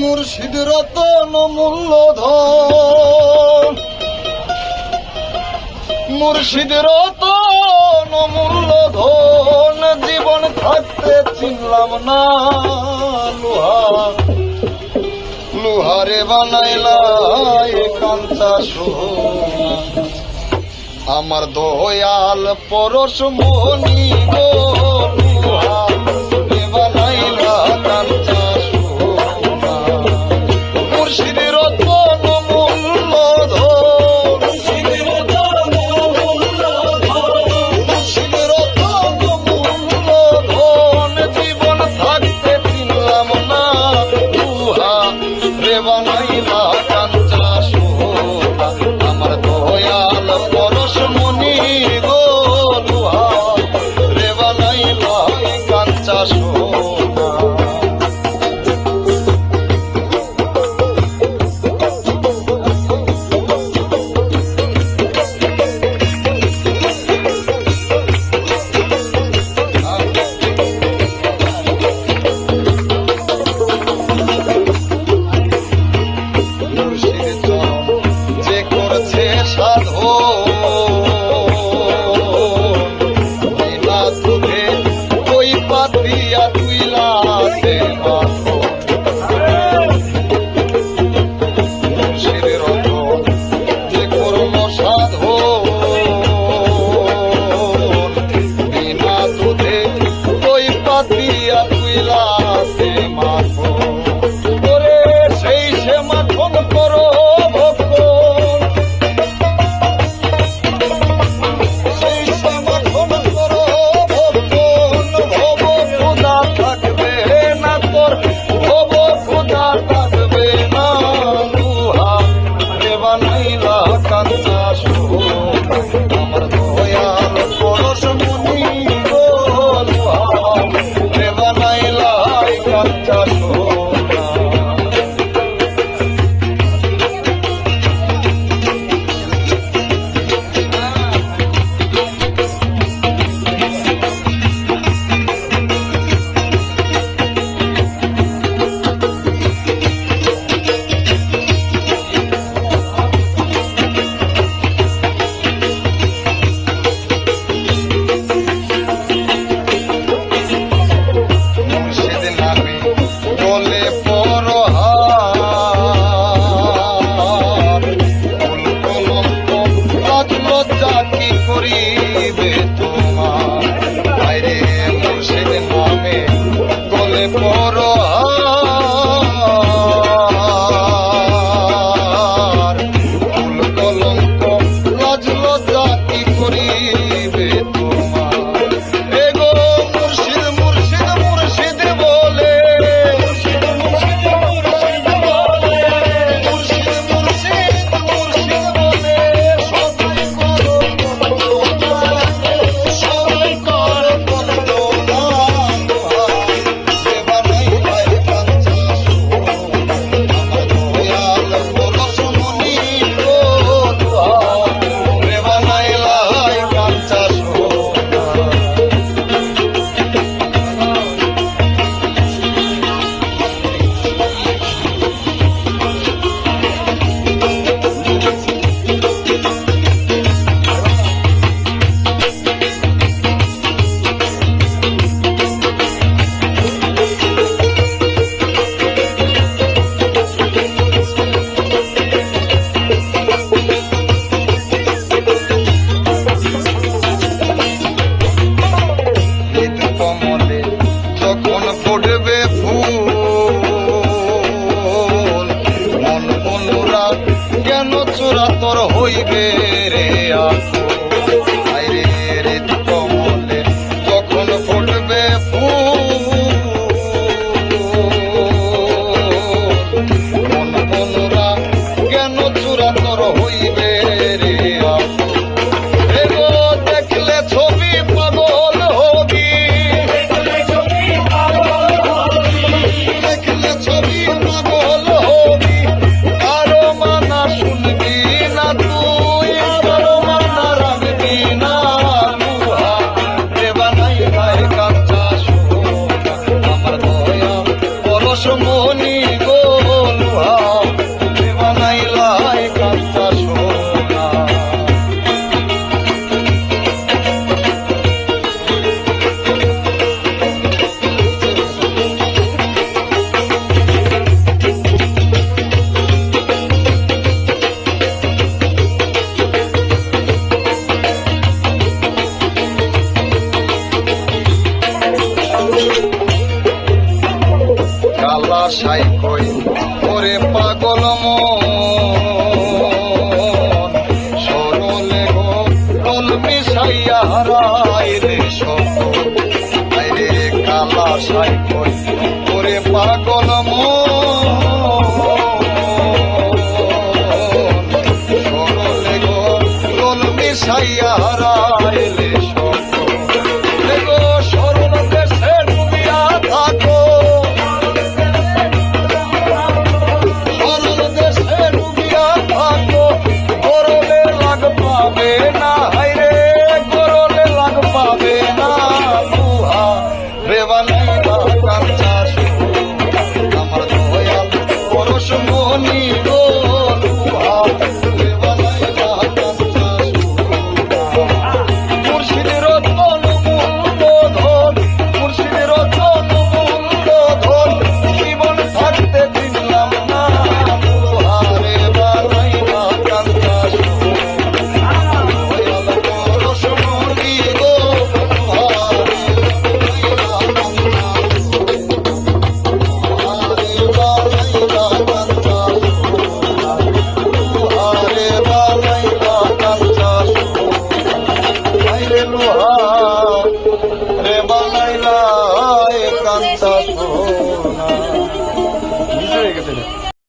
মুর্শিদের রতন মূল্য মুর্শিদ রতন মূল্যধন, জীবন থাকতে চিনলাম না লোহা। লোহারে বানাইলাই কাঞ্চা সোনা আমার দয়াল পরশ মোহনী গো। God. সজ্জা কি করি মিশাই কই? ওরে পাগল মন সরলে গো রোল মিশাইয়া হারাইলে সকল আইরে কালা সাই কই? ওরে পাগল 우와.